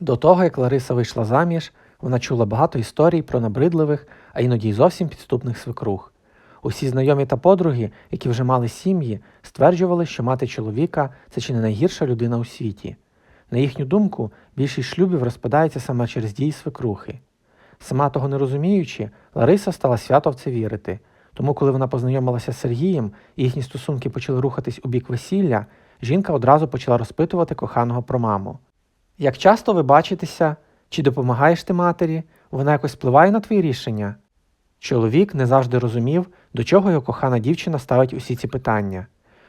До того, як Лариса вийшла заміж, вона чула багато історій про набридливих, а іноді й зовсім підступних свекрух. Усі знайомі та подруги, які вже мали сім'ї, стверджували, що мати чоловіка це чи не найгірша людина у світі. На їхню думку, більшість шлюбів розпадається саме через дії свекрухи. Сама того не розуміючи, Лариса стала свято в це вірити. Тому, коли вона познайомилася з Сергієм і їхні стосунки почали рухатись у бік весілля, жінка одразу почала розпитувати коханого про маму. Як часто ви бачитеся, чи допомагаєш ти матері, вона якось впливає на твої рішення? Чоловік не завжди розумів, до чого його кохана дівчина ставить усі ці питання.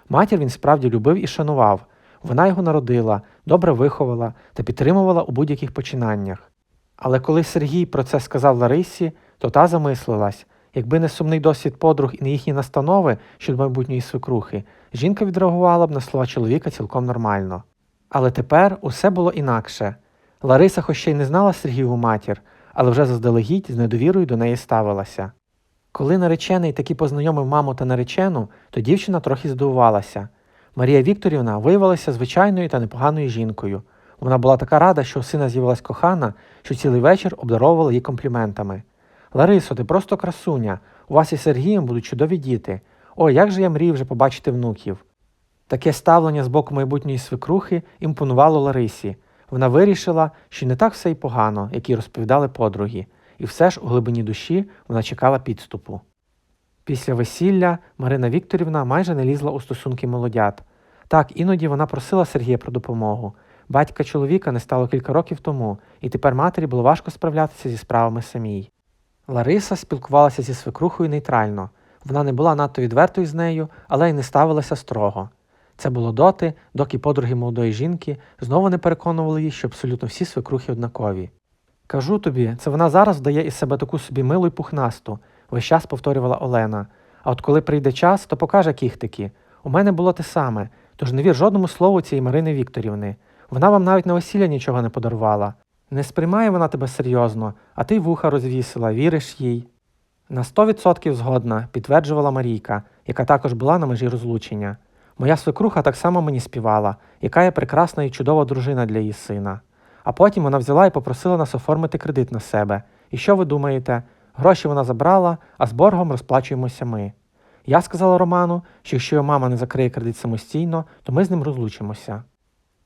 Матір він справді любив і шанував, вона його народила, добре виховала та підтримувала у будь-яких починаннях. Але коли Сергій про це сказав Ларисі, то та замислилась, якби не сумний досвід подруг і не їхні настанови щодо майбутньої свекрухи, жінка відреагувала б на слова чоловіка цілком нормально. Але тепер усе було інакше. Лариса хоч ще й не знала Сергієву матір, але вже заздалегідь з недовірою до неї ставилася. Коли наречений таки познайомив маму та наречену, то дівчина трохи здивувалася. Марія Вікторівна виявилася звичайною та непоганою жінкою. Вона була така рада, що у сина з'явилась кохана, що цілий вечір обдаровувала її компліментами. Ларисо, ти просто красуня, у вас із Сергієм будуть чудові діти. Ой, як же я мрію вже побачити внуків. Таке ставлення з боку майбутньої свекрухи імпонувало Ларисі. Вона вирішила, що не так все й погано, як їй розповідали подруги, і все ж у глибині душі вона чекала підступу. Після весілля Марина Вікторівна майже не лізла у стосунки молодят. Так, іноді вона просила Сергія про допомогу. Батька чоловіка не стало кілька років тому, і тепер матері було важко справлятися зі справами самій. Лариса спілкувалася зі свекрухою нейтрально. Вона не була надто відвертою з нею, але й не ставилася строго. Це було доти, доки подруги молодої жінки знову не переконували її, що абсолютно всі свекрухи однакові. Кажу тобі, це вона зараз вдає із себе таку собі милу й пухнасту, весь час повторювала Олена. А от коли прийде час, то покаже кіхтики. У мене було те саме, тож не вір жодному слову цієї Марини Вікторівни. Вона вам навіть на весілля нічого не подарувала. Не сприймає вона тебе серйозно, а ти вуха розвісила, віриш їй. На сто відсотків згодна, підтверджувала Марійка, яка також була на межі розлучення. Моя свекруха так само мені співала, яка є прекрасна і чудова дружина для її сина. А потім вона взяла і попросила нас оформити кредит на себе. І що ви думаєте? Гроші вона забрала, а з боргом розплачуємося ми. Я сказала Роману, що якщо його мама не закриє кредит самостійно, то ми з ним розлучимося.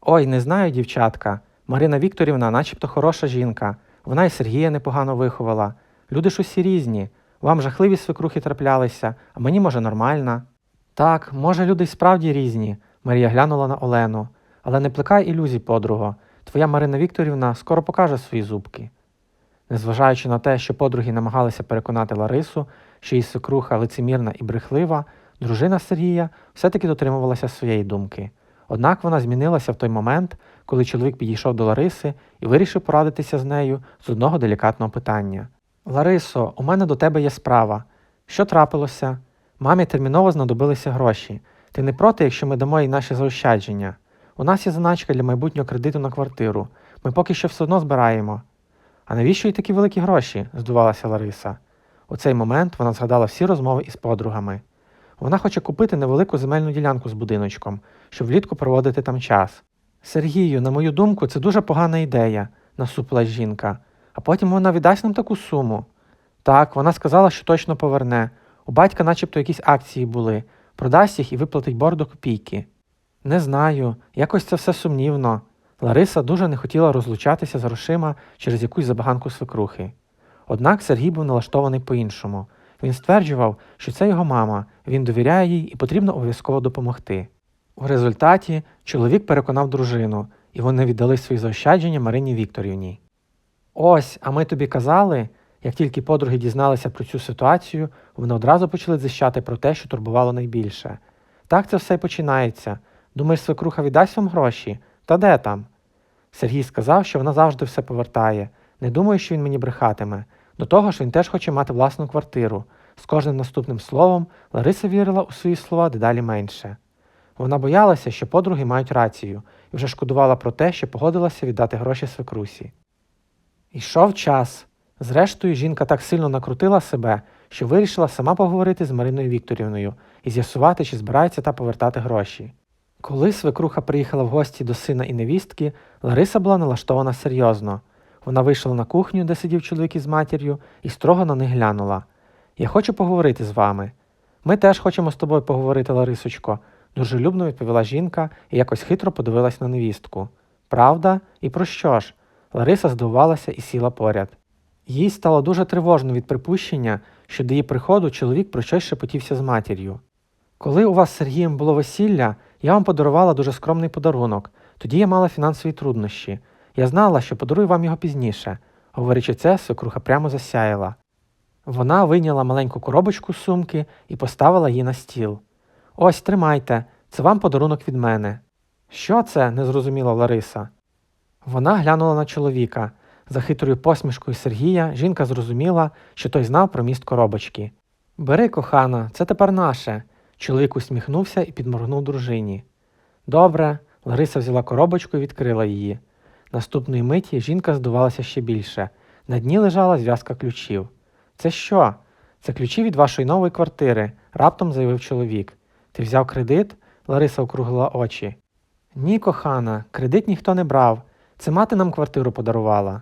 Ой, не знаю, дівчатка. Марина Вікторівна, начебто хороша жінка. Вона і Сергія непогано виховала. Люди ж усі різні. Вам жахливі свекрухи траплялися, а мені, може, нормальна. Так, може, люди й справді різні, Марія глянула на Олену. Але не плекай ілюзій, подруго. Твоя Марина Вікторівна скоро покаже свої зубки. Незважаючи на те, що подруги намагалися переконати Ларису, що її свекруха лицемірна і брехлива, дружина Сергія все-таки дотримувалася своєї думки. Однак вона змінилася в той момент, коли чоловік підійшов до Лариси і вирішив порадитися з нею з одного делікатного питання. Ларисо, у мене до тебе є справа. Що трапилося? Мамі терміново знадобилися гроші. Ти не проти, якщо ми дамо їй наші заощадження? У нас є заначка для майбутнього кредиту на квартиру. Ми поки що все одно збираємо. А навіщо їй такі великі гроші? здивувалася Лариса. У цей момент вона згадала всі розмови із подругами. Вона хоче купити невелику земельну ділянку з будиночком, щоб влітку проводити там час. Сергію, на мою думку, це дуже погана ідея, насупила жінка. А потім вона віддасть нам таку суму. Так, вона сказала, що точно поверне. У батька начебто якісь акції були, продасть їх і виплатить борг до копійки. Не знаю, якось це все сумнівно. Лариса дуже не хотіла розлучатися з грошима через якусь забаганку свекрухи. Однак Сергій був налаштований по-іншому. Він стверджував, що це його мама, він довіряє їй і потрібно обов'язково допомогти. У результаті чоловік переконав дружину, і вони віддали свої заощадження Марині Вікторівні. Ось, а ми тобі казали, як тільки подруги дізналися про цю ситуацію, вони одразу почали зищати про те, що турбувало найбільше. Так це все й починається. Думаєш, свекруха віддасть вам гроші? Та де там? Сергій сказав, що вона завжди все повертає. Не думаю, що він мені брехатиме. До того ж, він теж хоче мати власну квартиру. З кожним наступним словом Лариса вірила у свої слова дедалі менше. Вона боялася, що подруги мають рацію, і вже шкодувала про те, що погодилася віддати гроші свекрусі. Йшов час. Зрештою, жінка так сильно накрутила себе, що вирішила сама поговорити з Мариною Вікторівною і з'ясувати, чи збирається та повертати гроші. Коли свекруха приїхала в гості до сина і невістки, Лариса була налаштована серйозно. Вона вийшла на кухню, де сидів чоловік із матір'ю, і строго на них глянула. Я хочу поговорити з вами. Ми теж хочемо з тобою поговорити, Ларисочко, дружелюбно відповіла жінка і якось хитро подивилась на невістку. Правда? І про що ж? Лариса здивувалася і сіла поряд. Їй стало дуже тривожно від припущення, що до її приходу чоловік про щось шепотівся з матір'ю. Коли у вас з Сергієм було весілля, я вам подарувала дуже скромний подарунок. Тоді я мала фінансові труднощі. Я знала, що подарую вам його пізніше. Говорячи це, свекруха прямо засяяла. Вона вийняла маленьку коробочку з сумки і поставила її на стіл. Ось тримайте, це вам подарунок від мене. Що це? не зрозуміла Лариса. Вона глянула на чоловіка. За хитрою посмішкою Сергія жінка зрозуміла, що той знав про міст коробочки. Бери, кохана, це тепер наше. Чоловік усміхнувся і підморгнув дружині. Добре, Лариса взяла коробочку і відкрила її. Наступної миті жінка здувалася ще більше. На дні лежала зв'язка ключів. Це що? Це ключі від вашої нової квартири, раптом заявив чоловік. Ти взяв кредит? Лариса округлила очі. Ні, кохана, кредит ніхто не брав. Це мати нам квартиру подарувала.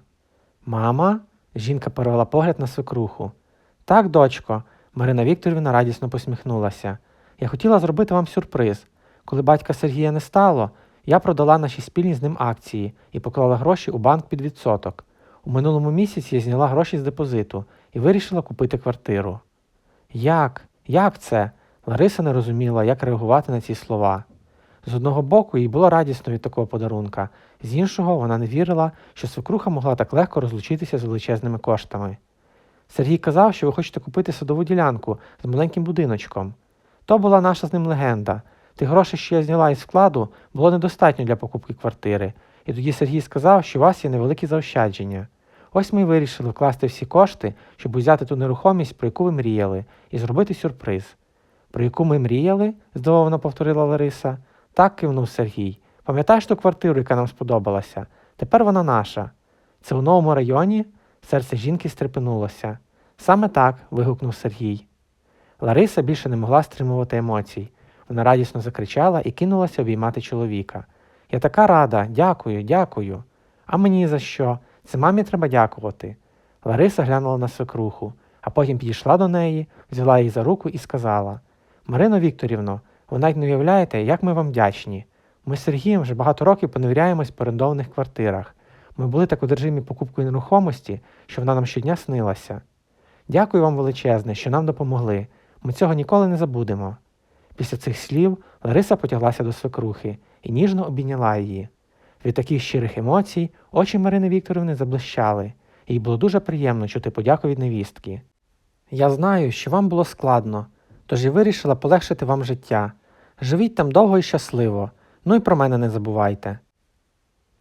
Мама? Жінка перевела погляд на свекруху. Так, дочко, Марина Вікторівна радісно посміхнулася. Я хотіла зробити вам сюрприз. Коли батька Сергія не стало, я продала наші спільні з ним акції і поклала гроші у банк під відсоток. У минулому місяці я зняла гроші з депозиту і вирішила купити квартиру. Як? Як це? Лариса не розуміла, як реагувати на ці слова. З одного боку, їй було радісно від такого подарунка, з іншого вона не вірила, що свекруха могла так легко розлучитися з величезними коштами. Сергій казав, що ви хочете купити садову ділянку з маленьким будиночком. То була наша з ним легенда. Тих грошей, що я зняла із вкладу, було недостатньо для покупки квартири, і тоді Сергій сказав, що у вас є невеликі заощадження. Ось ми й вирішили вкласти всі кошти, щоб узяти ту нерухомість, про яку ви мріяли, і зробити сюрприз. Про яку ми мріяли? здивовано повторила Лариса. Так кивнув Сергій. Пам'ятаєш ту квартиру, яка нам сподобалася? Тепер вона наша. Це у новому районі? Серце жінки стрепенулося. Саме так. вигукнув Сергій. Лариса більше не могла стримувати емоцій. Вона радісно закричала і кинулася обіймати чоловіка. Я така рада, дякую, дякую. А мені за що? Це мамі треба дякувати. Лариса глянула на свекруху, а потім підійшла до неї, взяла її за руку і сказала Марино Вікторівно, ви навіть не уявляєте, як ми вам вдячні. Ми з Сергієм вже багато років поневіряємось в орендованих квартирах. Ми були так одержимі покупкою нерухомості, що вона нам щодня снилася. Дякую вам величезне, що нам допомогли. Ми цього ніколи не забудемо. Після цих слів Лариса потяглася до свекрухи і ніжно обійняла її. Від таких щирих емоцій очі Марини Вікторівни заблищали, їй було дуже приємно чути подяку від невістки. Я знаю, що вам було складно, тож я вирішила полегшити вам життя. Живіть там довго і щасливо, ну і про мене не забувайте.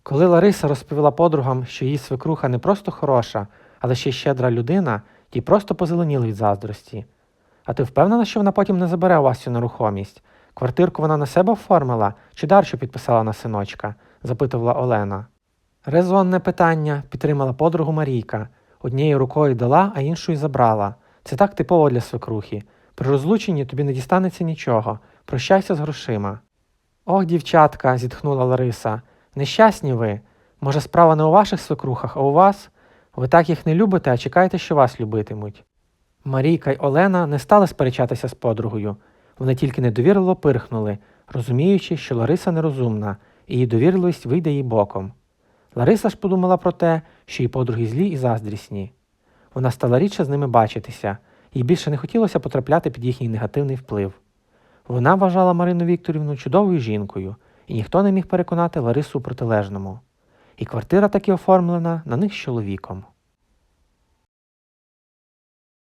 Коли Лариса розповіла подругам, що її свекруха не просто хороша, але ще й щедра людина, ті просто позеленіли від заздрості. А ти впевнена, що вона потім не забере у вас цю нерухомість? Квартирку вона на себе оформила чи дарчу підписала на синочка? запитувала Олена. Резонне питання, підтримала подругу Марійка. Однією рукою дала, а іншою забрала. Це так типово для свекрухи. При розлученні тобі не дістанеться нічого. Прощайся з грошима. Ох, дівчатка, зітхнула Лариса. Нещасні ви. Може, справа не у ваших свекрухах, а у вас? Ви так їх не любите, а чекаєте, що вас любитимуть. Марійка й Олена не стали сперечатися з подругою. Вони тільки недовірливо пирхнули, розуміючи, що Лариса нерозумна, і її довірливість вийде їй боком. Лариса ж подумала про те, що її подруги злі і заздрісні. Вона стала рідше з ними бачитися, їй більше не хотілося потрапляти під їхній негативний вплив. Вона вважала Марину Вікторівну чудовою жінкою, і ніхто не міг переконати Ларису у протилежному. І квартира таки оформлена на них з чоловіком.